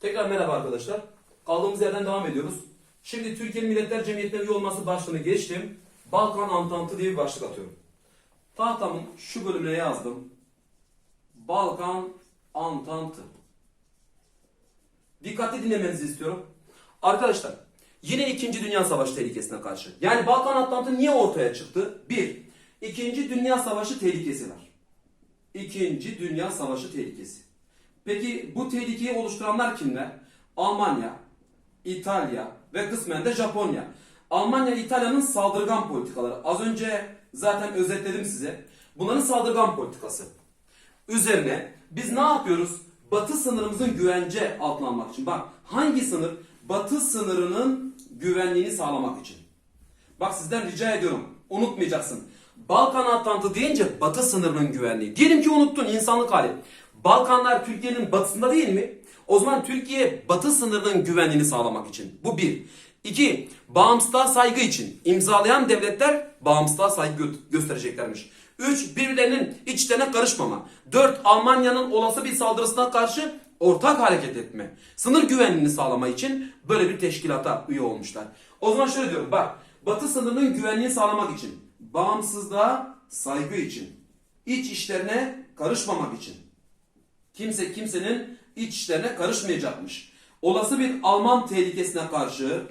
Tekrar merhaba arkadaşlar. Kaldığımız yerden devam ediyoruz. Şimdi Türkiye'nin Milletler Cemiyeti'ne üye olması başlığını geçtim. Balkan Antantı diye bir başlık atıyorum. Tahtamın şu bölümüne yazdım. Balkan Antantı. Dikkatli dinlemenizi istiyorum. Arkadaşlar yine 2. Dünya Savaşı tehlikesine karşı. Yani Balkan Antantı niye ortaya çıktı? Bir, İkinci Dünya Savaşı tehlikesi var. İkinci Dünya Savaşı tehlikesi. Peki bu tehlikeyi oluşturanlar kimler? Almanya, İtalya ve kısmen de Japonya. Almanya, İtalya'nın saldırgan politikaları. Az önce zaten özetledim size. Bunların saldırgan politikası. Üzerine biz ne yapıyoruz? Batı sınırımızın güvence altına almak için. Bak hangi sınır? Batı sınırının güvenliğini sağlamak için. Bak sizden rica ediyorum. Unutmayacaksın. Balkan Atlantı deyince batı sınırının güvenliği. Diyelim ki unuttun insanlık hali. Balkanlar Türkiye'nin batısında değil mi? O zaman Türkiye batı sınırının güvenliğini sağlamak için. Bu bir. İki, bağımsızlığa saygı için. imzalayan devletler bağımsızlığa saygı gö- göstereceklermiş. Üç, birbirlerinin içlerine karışmama. Dört, Almanya'nın olası bir saldırısına karşı ortak hareket etme. Sınır güvenliğini sağlama için böyle bir teşkilata üye olmuşlar. O zaman şöyle diyorum bak. Batı sınırının güvenliğini sağlamak için. Bağımsızlığa saygı için. iç işlerine karışmamak için. Kimse kimsenin iç işlerine karışmayacakmış. Olası bir Alman tehlikesine karşı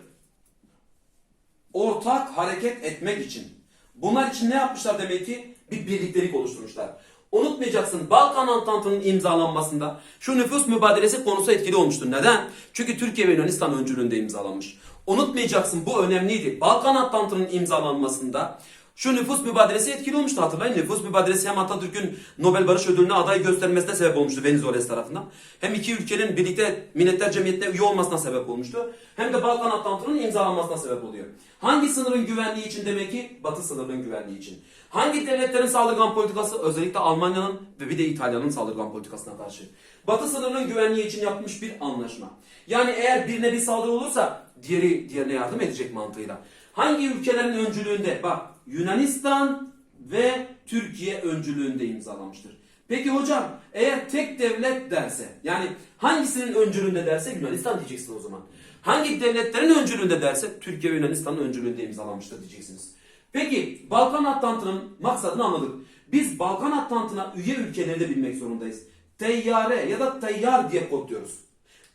ortak hareket etmek için. Bunlar için ne yapmışlar demek ki? Bir birliktelik oluşturmuşlar. Unutmayacaksın Balkan Antantı'nın imzalanmasında şu nüfus mübadelesi konusu etkili olmuştur. Neden? Çünkü Türkiye ve Yunanistan öncülüğünde imzalanmış. Unutmayacaksın bu önemliydi. Balkan Antantı'nın imzalanmasında şu nüfus mübadelesi etkili olmuştu hatırlayın. Nüfus mübadelesi hem Atatürk'ün Nobel Barış Ödülü'ne aday göstermesine sebep olmuştu Venizelos tarafından. Hem iki ülkenin birlikte Milletler Cemiyeti'ne üye olmasına sebep olmuştu. Hem de Balkan Atlantı'nın imzalanmasına sebep oluyor. Hangi sınırın güvenliği için demek ki? Batı sınırının güvenliği için. Hangi devletlerin saldırgan politikası? Özellikle Almanya'nın ve bir de İtalya'nın saldırgan politikasına karşı. Batı sınırının güvenliği için yapmış bir anlaşma. Yani eğer birine bir saldırı olursa diğeri diğerine yardım edecek mantığıyla. Hangi ülkelerin öncülüğünde? Bak Yunanistan ve Türkiye öncülüğünde imzalamıştır. Peki hocam eğer tek devlet derse yani hangisinin öncülüğünde derse Yunanistan diyeceksin o zaman. Hangi devletlerin öncülüğünde derse Türkiye ve Yunanistan'ın öncülüğünde imzalamıştır diyeceksiniz. Peki Balkan Atlantı'nın maksadını anladık. Biz Balkan Atlantı'na üye ülkeleri bilmek zorundayız. Teyyare ya da teyyar diye kodluyoruz.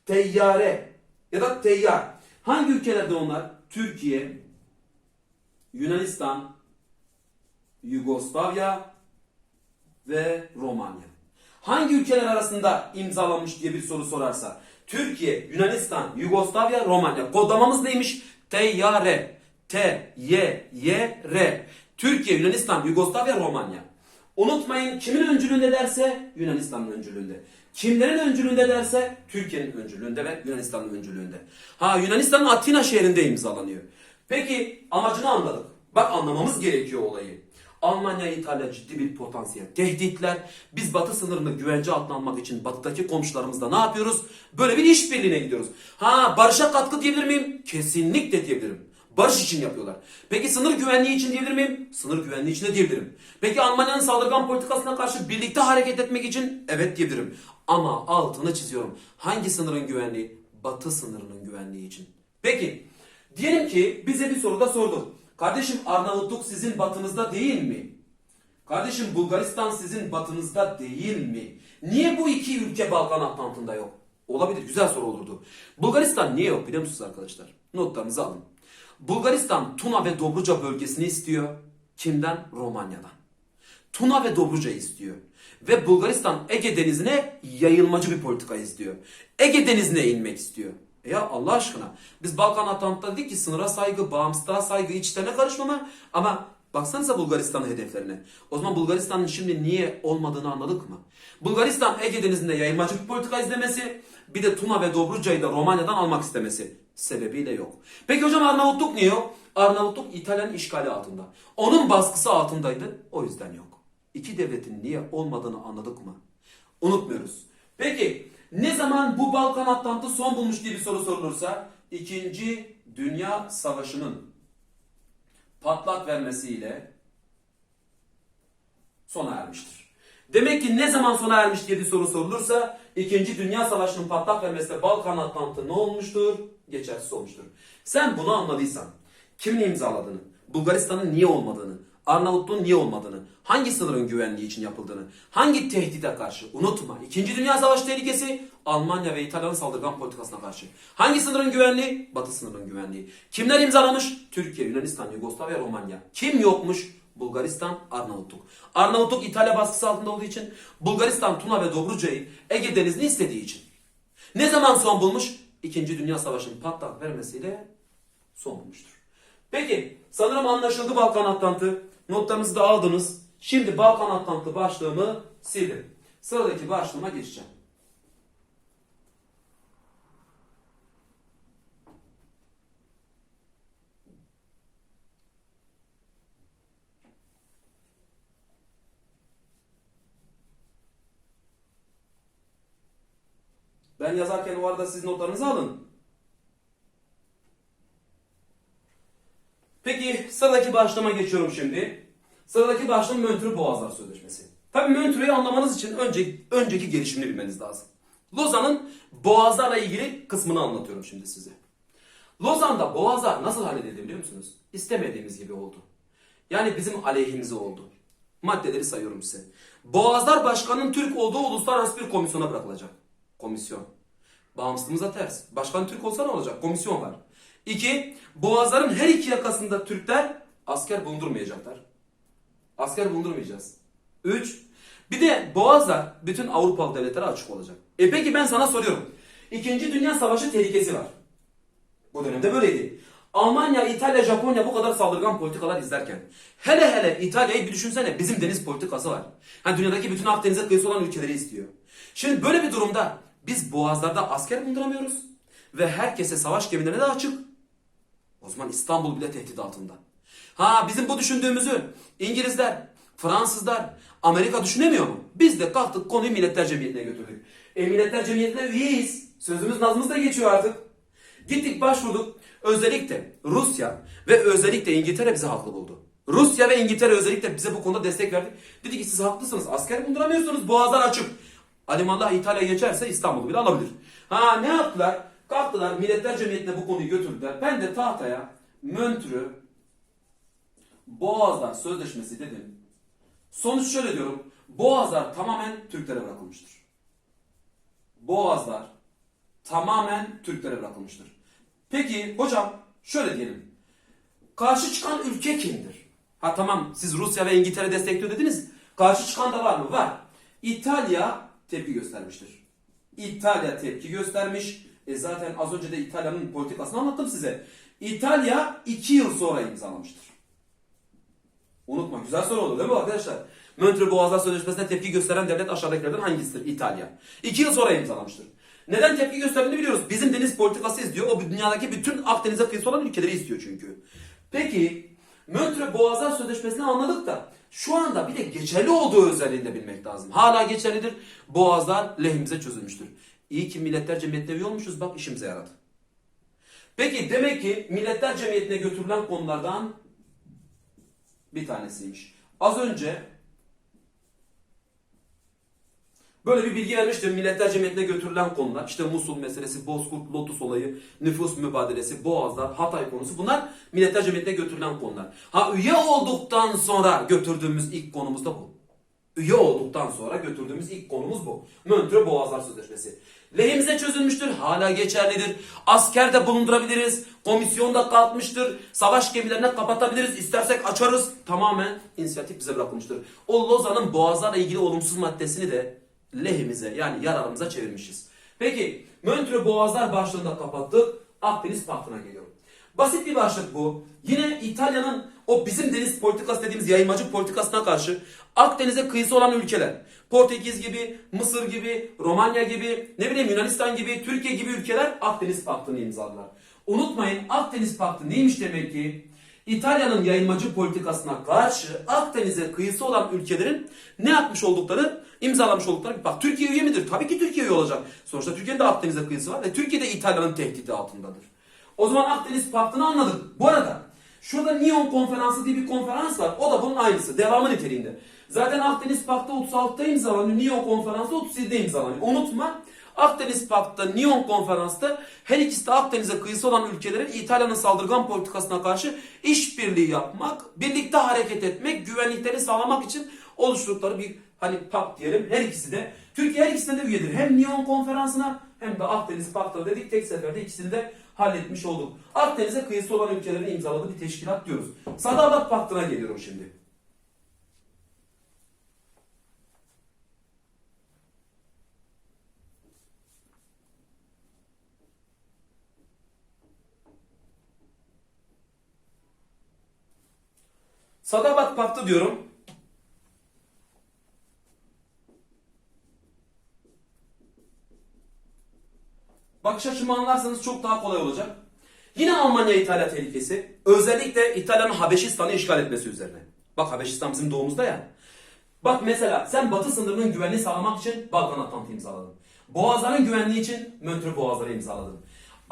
Teyyare ya da teyyar. Hangi ülkelerde onlar? Türkiye, Yunanistan, Yugoslavya ve Romanya. Hangi ülkeler arasında imzalanmış diye bir soru sorarsa Türkiye, Yunanistan, Yugoslavya, Romanya. Kodlamamız neymiş? Teyyare. T, Y, Y, R. Türkiye, Yunanistan, Yugoslavya, Romanya. Unutmayın kimin öncülüğünde derse Yunanistan'ın öncülüğünde. Kimlerin öncülüğünde derse Türkiye'nin öncülüğünde ve Yunanistan'ın öncülüğünde. Ha Yunanistan'ın Atina şehrinde imzalanıyor. Peki amacını anladık. Bak anlamamız gerekiyor olayı. Almanya, İtalya ciddi bir potansiyel. Tehditler. Biz batı sınırını güvence altına almak için batıdaki komşularımızla ne yapıyoruz? Böyle bir işbirliğine gidiyoruz. Ha barışa katkı diyebilir miyim? Kesinlikle diyebilirim. Barış için yapıyorlar. Peki sınır güvenliği için diyebilir miyim? Sınır güvenliği için de diyebilirim. Peki Almanya'nın saldırgan politikasına karşı birlikte hareket etmek için? Evet diyebilirim. Ama altını çiziyorum. Hangi sınırın güvenliği? Batı sınırının güvenliği için. Peki diyelim ki bize bir soruda sordu. Kardeşim Arnavutluk sizin batınızda değil mi? Kardeşim Bulgaristan sizin batınızda değil mi? Niye bu iki ülke Balkan Atlantı'nda yok? Olabilir güzel soru olurdu. Bulgaristan niye yok biliyor musunuz arkadaşlar? Notlarınızı alın. Bulgaristan Tuna ve Dobruca bölgesini istiyor. Kimden? Romanya'dan. Tuna ve Dobruca istiyor. Ve Bulgaristan Ege Denizi'ne yayılmacı bir politika istiyor. Ege Denizi'ne inmek istiyor. E ya Allah aşkına biz Balkan Atlantı'da dedik ki sınıra saygı, bağımsızlığa saygı, içlerine karışmama ama baksanıza Bulgaristan'ın hedeflerine. O zaman Bulgaristan'ın şimdi niye olmadığını anladık mı? Bulgaristan Ege Denizi'nde yayılmacı bir politika izlemesi bir de Tuna ve Dobruca'yı da Romanya'dan almak istemesi sebebiyle yok. Peki hocam Arnavutluk niye yok? Arnavutluk İtalyan işgali altında. Onun baskısı altındaydı o yüzden yok. İki devletin niye olmadığını anladık mı? Unutmuyoruz. Peki ne zaman bu Balkan Atlantı son bulmuş diye bir soru sorulursa İkinci Dünya Savaşı'nın patlak vermesiyle sona ermiştir. Demek ki ne zaman sona ermiş diye bir soru sorulursa İkinci Dünya Savaşı'nın patlak vermesiyle Balkan Atlantı ne olmuştur? Geçersiz olmuştur. Sen bunu anladıysan kimin imzaladığını, Bulgaristan'ın niye olmadığını, Arnavutluğun niye olmadığını, hangi sınırın güvenliği için yapıldığını, hangi tehdide karşı unutma. İkinci Dünya Savaşı tehlikesi Almanya ve İtalya'nın saldırgan politikasına karşı. Hangi sınırın güvenliği? Batı sınırının güvenliği. Kimler imzalamış? Türkiye, Yunanistan, Yugoslavya, Romanya. Kim yokmuş? Bulgaristan, Arnavutluk. Arnavutluk İtalya baskısı altında olduğu için, Bulgaristan, Tuna ve Dobruca'yı Ege Denizi'ni istediği için. Ne zaman son bulmuş? İkinci Dünya Savaşı'nın patlak vermesiyle son bulmuştur. Peki sanırım anlaşıldı Balkan Atlantı. Notlarınızı da aldınız. Şimdi Balkan Atlantı başlığımı sildim. Sıradaki başlığıma geçeceğim. Ben yazarken o arada siz notlarınızı alın. Peki sıradaki başlığıma geçiyorum şimdi. Sıradaki başlığım Montreux Boğazlar Sözleşmesi. Tabii Montreux'u anlamanız için önce, önceki gelişimini bilmeniz lazım. Lozan'ın boğazlarla ilgili kısmını anlatıyorum şimdi size. Lozan'da boğazlar nasıl halledildi biliyor musunuz? İstemediğimiz gibi oldu. Yani bizim aleyhimize oldu. Maddeleri sayıyorum size. Boğazlar Başkanı'nın Türk olduğu uluslararası bir komisyona bırakılacak. Komisyon. Bağımsızlığımıza ters. Başkan Türk olsa ne olacak? Komisyon var. İki, Boğazların her iki yakasında Türkler asker bulundurmayacaklar. Asker bulundurmayacağız. Üç, bir de Boğazlar bütün Avrupalı devletlere açık olacak. E peki ben sana soruyorum. İkinci Dünya Savaşı tehlikesi var. Bu dönemde böyleydi. Almanya, İtalya, Japonya bu kadar saldırgan politikalar izlerken hele hele İtalya'yı bir düşünsene bizim deniz politikası var. Hani dünyadaki bütün Akdeniz'e kıyısı olan ülkeleri istiyor. Şimdi böyle bir durumda biz boğazlarda asker bulunduramıyoruz ve herkese savaş gemilerine de açık. O zaman İstanbul bile tehdit altında. Ha bizim bu düşündüğümüzü İngilizler, Fransızlar, Amerika düşünemiyor mu? Biz de kalktık konuyu Milletler Cemiyeti'ne götürdük. E Milletler Cemiyeti'ne üyeyiz. Sözümüz nazımız da geçiyor artık. Gittik başvurduk. Özellikle Rusya ve özellikle İngiltere bizi haklı buldu. Rusya ve İngiltere özellikle bize bu konuda destek verdi. Dedi ki siz haklısınız. Asker bulunduramıyorsunuz. Boğazlar açık. Alimallah İtalya geçerse İstanbul'u bile alabilir. Ha ne yaptılar? Kalktılar Milletler Cemiyeti'ne bu konuyu götürdüler. Ben de tahtaya Montreux Boğazlar Sözleşmesi dedim. Sonuç şöyle diyorum. Boğazlar tamamen Türklere bırakılmıştır. Boğazlar tamamen Türklere bırakılmıştır. Peki hocam şöyle diyelim. Karşı çıkan ülke kimdir? Ha tamam siz Rusya ve İngiltere destekliyor dediniz. Karşı çıkan da var mı? Var. İtalya tepki göstermiştir. İtalya tepki göstermiş. E zaten az önce de İtalya'nın politikasını anlattım size. İtalya 2 yıl sonra imzalamıştır. Unutma güzel soru oldu değil mi arkadaşlar? Montreux Boğazlar Sözleşmesi'ne tepki gösteren devlet aşağıdakilerden hangisidir? İtalya. 2 yıl sonra imzalamıştır. Neden tepki gösterdiğini biliyoruz. Bizim deniz politikası istiyor. O dünyadaki bütün Akdeniz'e kıyısı olan ülkeleri istiyor çünkü. Peki Montreux Boğazlar Sözleşmesi'ni anladık da şu anda bir de geçerli olduğu özelliğini de bilmek lazım. Hala geçerlidir. Boğazlar lehimize çözülmüştür. İyi ki Milletler Cemiyeti'ne olmuşuz. Bak işimize yaradı. Peki demek ki Milletler Cemiyeti'ne götürülen konulardan bir tanesiymiş. Az önce böyle bir bilgi vermiştim. Milletler Cemiyeti'ne götürülen konular. İşte Musul meselesi, Bozkurt, Lotus olayı, nüfus mübadelesi, Boğazlar, Hatay konusu. Bunlar Milletler Cemiyeti'ne götürülen konular. Ha üye olduktan sonra götürdüğümüz ilk konumuz da bu. Üye olduktan sonra götürdüğümüz ilk konumuz bu. Montreux Boğazlar Sözleşmesi. Lehimize çözülmüştür, hala geçerlidir. Asker de bulundurabiliriz, komisyon da kalkmıştır, savaş gemilerine kapatabiliriz, istersek açarız. Tamamen inisiyatif bize bırakılmıştır. O Lozan'ın boğazlarla ilgili olumsuz maddesini de lehimize yani yararımıza çevirmişiz. Peki Montreux Boğazlar başlığında kapattık, Akdeniz Paktı'na geliyorum. Basit bir başlık bu. Yine İtalya'nın o bizim deniz politikası dediğimiz yayılmacı politikasına karşı Akdeniz'e kıyısı olan ülkeler. Portekiz gibi, Mısır gibi, Romanya gibi, ne bileyim Yunanistan gibi, Türkiye gibi ülkeler Akdeniz Paktı'nı imzaladılar. Unutmayın Akdeniz Paktı neymiş demek ki? İtalya'nın yayılmacı politikasına karşı Akdeniz'e kıyısı olan ülkelerin ne yapmış oldukları, imzalamış oldukları bir pakt. Türkiye üye midir? Tabii ki Türkiye üye olacak. Sonuçta Türkiye'nin de Akdeniz'e kıyısı var ve Türkiye de İtalya'nın tehdidi altındadır. O zaman Akdeniz Paktı'nı anladık. Bu arada şurada Nyon Konferansı diye bir konferans var. O da bunun aynısı. Devamı niteliğinde. Zaten Akdeniz Paktı 36'da imzalanıyor. Nyon Konferansı 37'de imzalanıyor. Unutma Akdeniz Pakt'ta Nyon Konferans'ta her ikisi de Akdeniz'e kıyısı olan ülkelerin İtalya'nın saldırgan politikasına karşı işbirliği yapmak, birlikte hareket etmek, güvenlikleri sağlamak için oluşturdukları bir hani pakt diyelim. Her ikisi de Türkiye her ikisinde de üyedir. Hem Nyon Konferansı'na hem de Akdeniz Paktı'na dedik tek seferde ikisini de halletmiş olduk. Akdeniz'e kıyısı olan ülkelerin imzaladığı bir teşkilat diyoruz. Sadabat Paktı'na geliyorum şimdi. Sadabat Paktı diyorum. Bakış açımı anlarsanız çok daha kolay olacak. Yine Almanya İtalya tehlikesi. Özellikle İtalya'nın Habeşistan'ı işgal etmesi üzerine. Bak Habeşistan bizim doğumuzda ya. Bak mesela sen batı sınırının güvenliği sağlamak için Balkan Atlantı'yı imzaladın. Boğazların güvenliği için Montreux Boğazları imzaladın.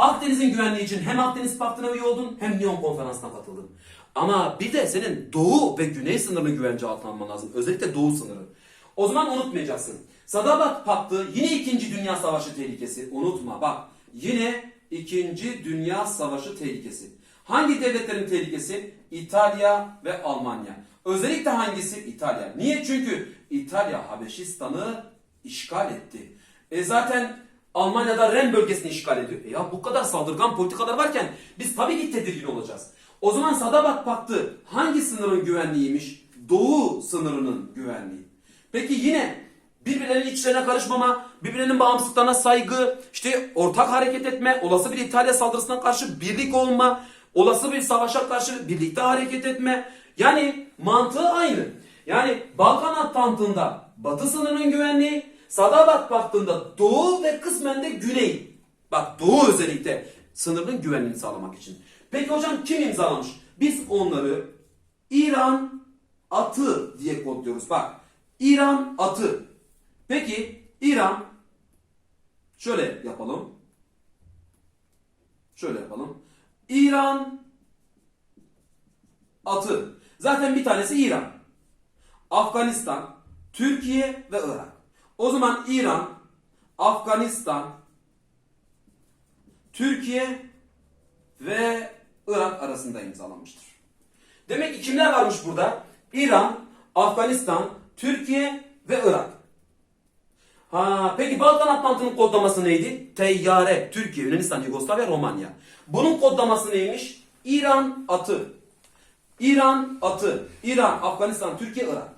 Akdeniz'in güvenliği için hem Akdeniz Paktı'na üye oldun hem Lyon Konferansı'na katıldın. Ama bir de senin doğu ve güney sınırını güvence altına alman lazım. Özellikle doğu sınırı. O zaman unutmayacaksın. Sadabat Paktı yine 2. Dünya Savaşı tehlikesi. Unutma bak. Yine 2. Dünya Savaşı tehlikesi. Hangi devletlerin tehlikesi? İtalya ve Almanya. Özellikle hangisi? İtalya. Niye? Çünkü İtalya Habeşistan'ı işgal etti. E zaten Almanya'da Ren bölgesini işgal ediyor. E ya bu kadar saldırgan politikalar varken biz tabii ki tedirgin olacağız. O zaman Sadabat Paktı hangi sınırın güvenliğiymiş? Doğu sınırının güvenliği. Peki yine birbirlerinin içlerine karışmama, birbirlerinin bağımsızlıklarına saygı, işte ortak hareket etme, olası bir İtalya saldırısına karşı birlik olma, olası bir savaşa karşı birlikte hareket etme. Yani mantığı aynı. Yani Balkan Atlantı'nda batı sınırının güvenliği, Sadabat Paktı'nda doğu ve kısmen de güney. Bak doğu özellikle sınırının güvenliğini sağlamak için. Peki hocam kim imzalamış? Biz onları İran atı diye kodluyoruz. Bak İran atı. Peki İran şöyle yapalım. Şöyle yapalım. İran atı. Zaten bir tanesi İran. Afganistan, Türkiye ve Irak. O zaman İran, Afganistan, Türkiye ve Irak arasında imzalanmıştır. Demek ki kimler varmış burada? İran, Afganistan, Türkiye ve Irak. Ha, peki Balkan Atlantı'nın kodlaması neydi? Teyyare, Türkiye, Yunanistan, Yugoslavya, Romanya. Bunun kodlaması neymiş? İran atı. İran atı. İran, Afganistan, Türkiye, Irak.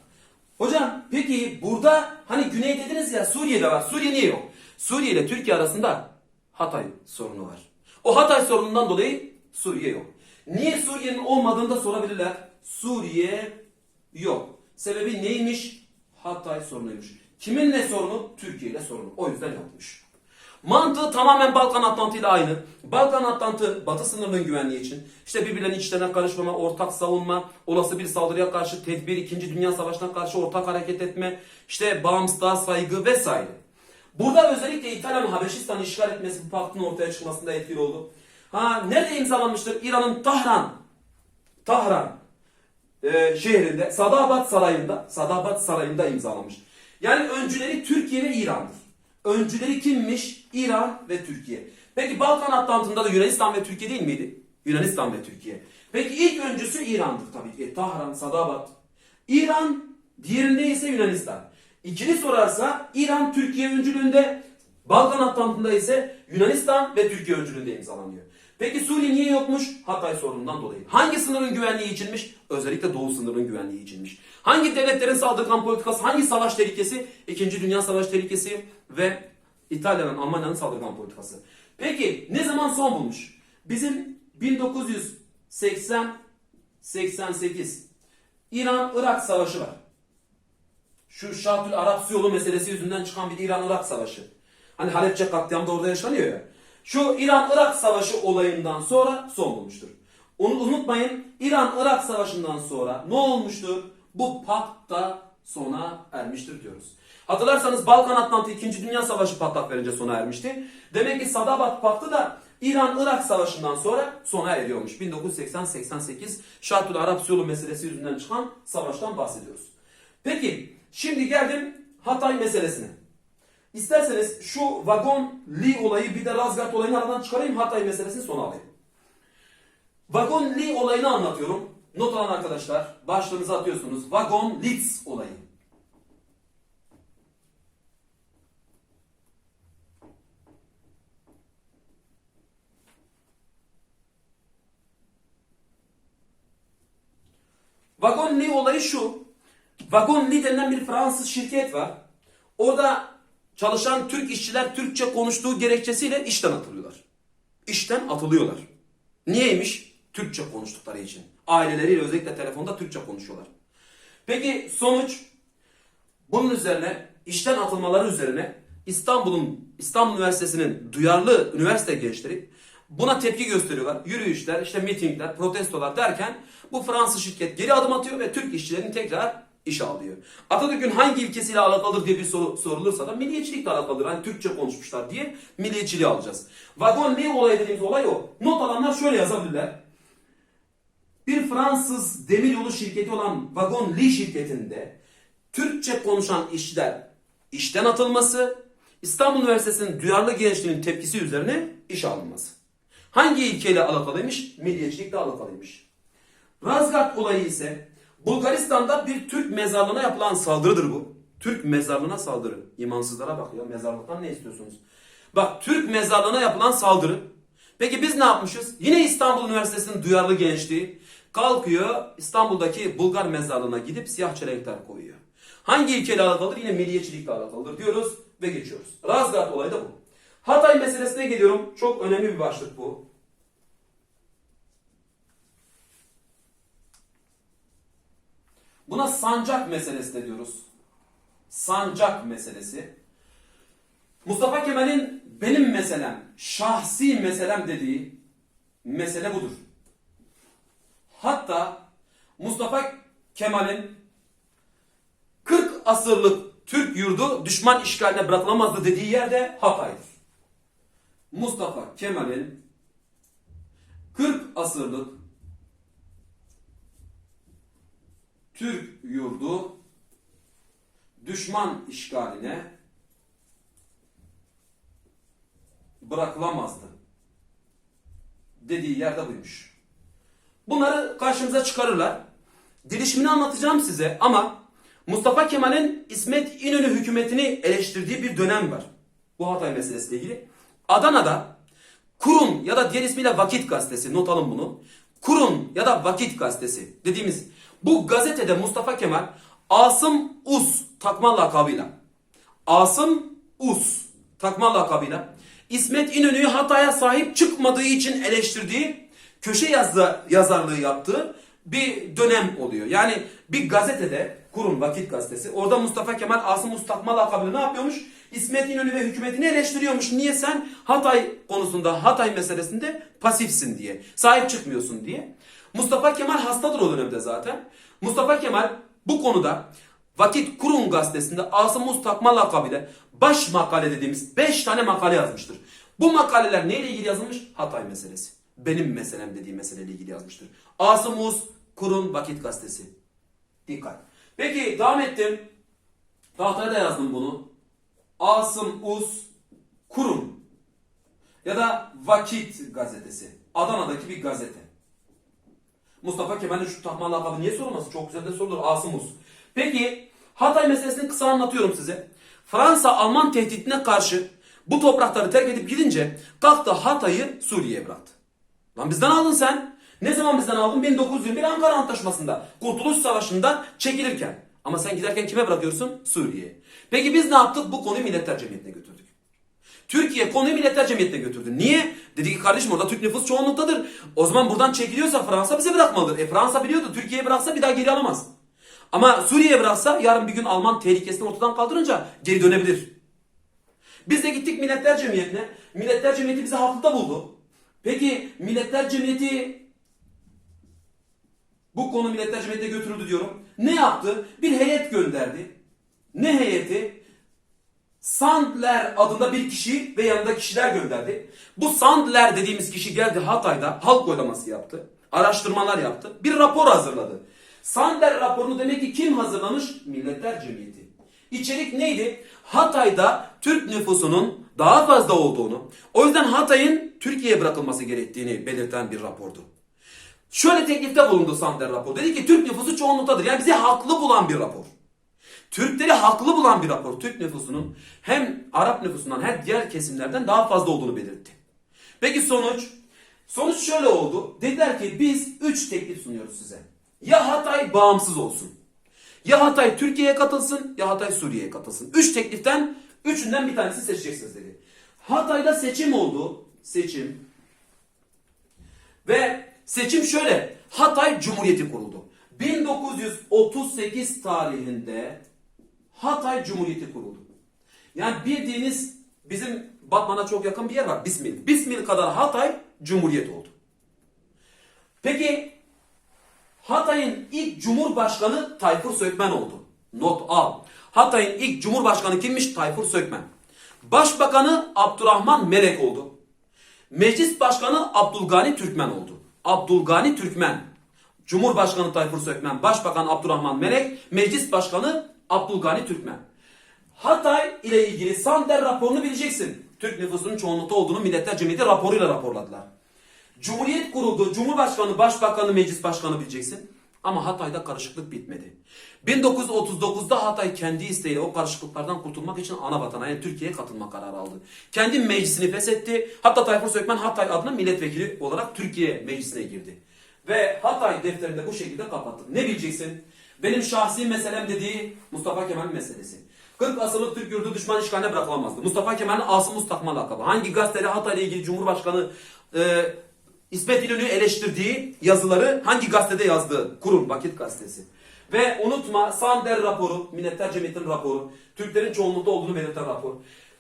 Hocam peki burada hani güney dediniz ya Suriye'de var. Suriye niye yok? Suriye ile Türkiye arasında Hatay sorunu var. O Hatay sorunundan dolayı Suriye yok. Niye Suriye'nin olmadığını da sorabilirler. Suriye yok. Sebebi neymiş? Hatay sorunuymuş. Kimin ne sorunu? Türkiye ile sorunu. O yüzden yokmuş. Mantığı tamamen Balkan Atlantı ile aynı. Balkan Atlantı batı sınırının güvenliği için işte birbirlerinin içlerine karışmama, ortak savunma, olası bir saldırıya karşı tedbir, 2. Dünya Savaşı'na karşı ortak hareket etme, işte bağımsızlığa saygı vesaire. Burada özellikle İtalya'nın Habeşistan'ı işgal etmesi bu paktın ortaya çıkmasında etkili oldu. Ha nerede imzalanmıştır? İran'ın Tahran, Tahran e, şehrinde, Sadabat Sarayı'nda, Sadabat Sarayı'nda imzalamış. Yani öncüleri Türkiye ve İran'dır. Öncüleri kimmiş? İran ve Türkiye. Peki Balkan Atlantı'nda da Yunanistan ve Türkiye değil miydi? Yunanistan ve Türkiye. Peki ilk öncüsü İran'dır tabii ki. E, Tahran, Sadabat. İran, diğerinde ise Yunanistan. İkili sorarsa İran Türkiye öncülüğünde, Balkan Atlantı'nda ise Yunanistan ve Türkiye öncülüğünde imzalanıyor. Peki Suriye niye yokmuş? Hatay sorunundan dolayı. Hangi sınırın güvenliği içinmiş? Özellikle Doğu sınırının güvenliği içinmiş. Hangi devletlerin saldırgan politikası? Hangi savaş tehlikesi? İkinci Dünya Savaşı tehlikesi ve İtalya'nın, Almanya'nın saldırgan politikası. Peki ne zaman son bulmuş? Bizim 1980-88 İran-Irak savaşı var. Şu Şahtül Arap Su yolu meselesi yüzünden çıkan bir İran-Irak savaşı. Hani Halepçe katliamı da orada yaşanıyor ya. Şu İran-Irak savaşı olayından sonra son bulmuştur. Onu unutmayın İran-Irak savaşından sonra ne olmuştur? Bu pakt sona ermiştir diyoruz. Hatırlarsanız Balkan Atlantı 2. Dünya Savaşı patlak verince sona ermişti. Demek ki Sadabat Paktı da İran-Irak Savaşı'ndan sonra sona eriyormuş. 1980-88 Şartül Arap Su yolu meselesi yüzünden çıkan savaştan bahsediyoruz. Peki şimdi geldim Hatay meselesine. İsterseniz şu vagon li olayı bir de Razgat olayını aradan çıkarayım Hatay meselesini sona alayım. Vagon li olayını anlatıyorum. Not alan arkadaşlar başlığınıza atıyorsunuz. Vagon Litz olayı. Vagon Li olayı şu. Vagon Li denilen bir Fransız şirket var. Orada çalışan Türk işçiler Türkçe konuştuğu gerekçesiyle işten atılıyorlar. İşten atılıyorlar. Niyeymiş? Türkçe konuştukları için. Aileleriyle özellikle telefonda Türkçe konuşuyorlar. Peki sonuç? Bunun üzerine işten atılmaları üzerine İstanbul'un İstanbul Üniversitesi'nin duyarlı üniversite gençleri buna tepki gösteriyorlar. Yürüyüşler, işte mitingler, protestolar derken bu Fransız şirket geri adım atıyor ve Türk işçilerini tekrar işe alıyor. Atatürk'ün hangi ilkesiyle alakalıdır diye bir soru sorulursa da milliyetçilikle alakalıdır. Hani Türkçe konuşmuşlar diye milliyetçiliği alacağız. Vagon ne olayı dediğimiz olay o. Not alanlar şöyle yazabilirler. Bir Fransız demiryolu şirketi olan Vagon Li şirketinde Türkçe konuşan işçiler işten atılması, İstanbul Üniversitesi'nin duyarlı gençliğinin tepkisi üzerine iş alınması. Hangi ilkeyle alakalıymış? Milliyetçilikle alakalıymış. Razgat olayı ise Bulgaristan'da bir Türk mezarlığına yapılan saldırıdır bu. Türk mezarlığına saldırı. İmansızlara bak ya mezarlıktan ne istiyorsunuz? Bak Türk mezarlığına yapılan saldırı. Peki biz ne yapmışız? Yine İstanbul Üniversitesi'nin duyarlı gençliği kalkıyor İstanbul'daki Bulgar mezarlığına gidip siyah çelenkler koyuyor. Hangi ilkeyle alakalıdır? Yine milliyetçilikle alakalıdır diyoruz ve geçiyoruz. Razgat olayı da bu. Hatay meselesine geliyorum. Çok önemli bir başlık bu. Buna sancak meselesi de diyoruz. Sancak meselesi. Mustafa Kemal'in benim meselem, şahsi meselem dediği mesele budur. Hatta Mustafa Kemal'in 40 asırlık Türk yurdu düşman işgaline bırakılamazdı dediği yerde Hatay'dır. Mustafa Kemal'in 40 asırlık Türk yurdu düşman işgaline bırakılamazdı. Dediği yerde buymuş. Bunları karşımıza çıkarırlar. Gelişimini anlatacağım size ama Mustafa Kemal'in İsmet İnönü hükümetini eleştirdiği bir dönem var. Bu Hatay meselesiyle ilgili. Adana'da Kurun ya da diğer ismiyle Vakit Gazetesi not alın bunu. Kurun ya da Vakit Gazetesi dediğimiz bu gazetede Mustafa Kemal Asım Us takma lakabıyla Asım Us takma lakabıyla İsmet İnönü'yü Hatay'a sahip çıkmadığı için eleştirdiği köşe yazı, yazarlığı yaptığı bir dönem oluyor. Yani bir gazetede Kurum Vakit Gazetesi orada Mustafa Kemal Asım Us takma lakabıyla ne yapıyormuş? İsmet İnönü ve hükümetini eleştiriyormuş. Niye sen Hatay konusunda, Hatay meselesinde pasifsin diye. Sahip çıkmıyorsun diye. Mustafa Kemal hastadır o dönemde zaten. Mustafa Kemal bu konuda Vakit Kurum gazetesinde Asım Us takma lakabıyla baş makale dediğimiz 5 tane makale yazmıştır. Bu makaleler neyle ilgili yazılmış? Hatay meselesi. Benim meselem dediği meseleyle ilgili yazmıştır. Asım Us Kurum Vakit gazetesi. Dikkat. Peki devam ettim. Tahtaya da yazdım bunu. Asım Us Kurum ya da Vakit gazetesi. Adana'daki bir gazete. Mustafa Kemal'in şu takma lakabı niye sorulması? Çok güzel de sorulur. Asım Us. Peki Hatay meselesini kısa anlatıyorum size. Fransa Alman tehditine karşı bu toprakları terk edip gidince kalktı Hatay'ı Suriye'ye bıraktı. Lan bizden aldın sen. Ne zaman bizden aldın? 1921 Ankara Antlaşması'nda. Kurtuluş Savaşı'nda çekilirken. Ama sen giderken kime bırakıyorsun? Suriye'ye. Peki biz ne yaptık? Bu konuyu Milletler Cemiyeti'ne götürdük. Türkiye konuyu Milletler Cemiyeti'ne götürdü. Niye? Dedi ki kardeşim orada Türk nüfus çoğunluktadır. O zaman buradan çekiliyorsa Fransa bize bırakmalıdır. E Fransa biliyordu Türkiye'ye bıraksa bir daha geri alamaz. Ama Suriye'ye bıraksa yarın bir gün Alman tehlikesini ortadan kaldırınca geri dönebilir. Biz de gittik Milletler Cemiyeti'ne. Milletler Cemiyeti bizi haklıda buldu. Peki Milletler Cemiyeti bu konu Milletler Cemiyeti'ne götürüldü diyorum. Ne yaptı? Bir heyet gönderdi. Ne heyeti? Sandler adında bir kişi ve yanında kişiler gönderdi. Bu Sandler dediğimiz kişi geldi Hatay'da halk oylaması yaptı. Araştırmalar yaptı. Bir rapor hazırladı. Sander raporunu demek ki kim hazırlamış? Milletler Cemiyeti. İçerik neydi? Hatay'da Türk nüfusunun daha fazla olduğunu, o yüzden Hatay'ın Türkiye'ye bırakılması gerektiğini belirten bir rapordu. Şöyle teklifte bulundu Sander rapor. Dedi ki Türk nüfusu çoğunluktadır. Yani bizi haklı bulan bir rapor. Türkleri haklı bulan bir rapor. Türk nüfusunun hem Arap nüfusundan hem diğer kesimlerden daha fazla olduğunu belirtti. Peki sonuç? Sonuç şöyle oldu. Dediler ki biz 3 teklif sunuyoruz size. Ya Hatay bağımsız olsun. Ya Hatay Türkiye'ye katılsın ya Hatay Suriye'ye katılsın. 3 tekliften üçünden bir tanesini seçeceksiniz dedi. Hatay'da seçim oldu. Seçim. Ve seçim şöyle. Hatay Cumhuriyeti kuruldu. 1938 tarihinde Hatay Cumhuriyeti kuruldu. Yani bildiğiniz bizim Batman'a çok yakın bir yer var. Bismil. Bismil kadar Hatay Cumhuriyet oldu. Peki Hatay'ın ilk Cumhurbaşkanı Tayfur Sökmen oldu. Not al. Hatay'ın ilk Cumhurbaşkanı kimmiş? Tayfur Sökmen. Başbakanı Abdurrahman Melek oldu. Meclis Başkanı Abdülgani Türkmen oldu. Abdülgani Türkmen. Cumhurbaşkanı Tayfur Sökmen, Başbakan Abdurrahman Melek, Meclis Başkanı Abdülgani Türkmen. Hatay ile ilgili Sander raporunu bileceksin. Türk nüfusunun çoğunlukta olduğunu Milletler Cemiyeti raporuyla raporladılar. Cumhuriyet kuruldu. Cumhurbaşkanı, başbakanı, meclis başkanı bileceksin. Ama Hatay'da karışıklık bitmedi. 1939'da Hatay kendi isteğiyle o karışıklıklardan kurtulmak için ana vatana yani Türkiye'ye katılma kararı aldı. Kendi meclisini feshetti. Hatta Tayfur Sökmen Hatay adına milletvekili olarak Türkiye meclisine girdi. Ve Hatay defterini de bu şekilde kapattık. Ne bileceksin? Benim şahsi meselem dediği Mustafa Kemal meselesi. 40 asırlık Türk yurdu düşman işgaline bırakılamazdı. Mustafa Kemal'in Asım Mustakma lakabı. Hangi gazetede Hatay ilgili Cumhurbaşkanı e, İsmet İnönü'yü eleştirdiği yazıları hangi gazetede yazdığı? Kurum, Vakit Gazetesi. Ve unutma Sander raporu, Milletler Cemiyeti'nin raporu, Türklerin çoğunlukta olduğunu belirten rapor.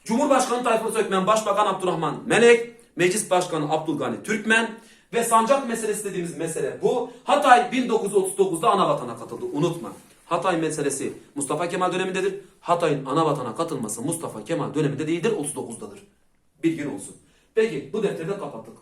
Cumhurbaşkanı Tayfur Sökmen, Başbakan Abdurrahman Melek, Meclis Başkanı Abdülgani Türkmen ve sancak meselesi dediğimiz mesele bu. Hatay 1939'da ana vatana katıldı. Unutma. Hatay meselesi Mustafa Kemal dönemindedir. Hatay'ın ana vatana katılması Mustafa Kemal döneminde değildir, 39'dadır. Bilgin olsun. Peki bu defteri de kapattık.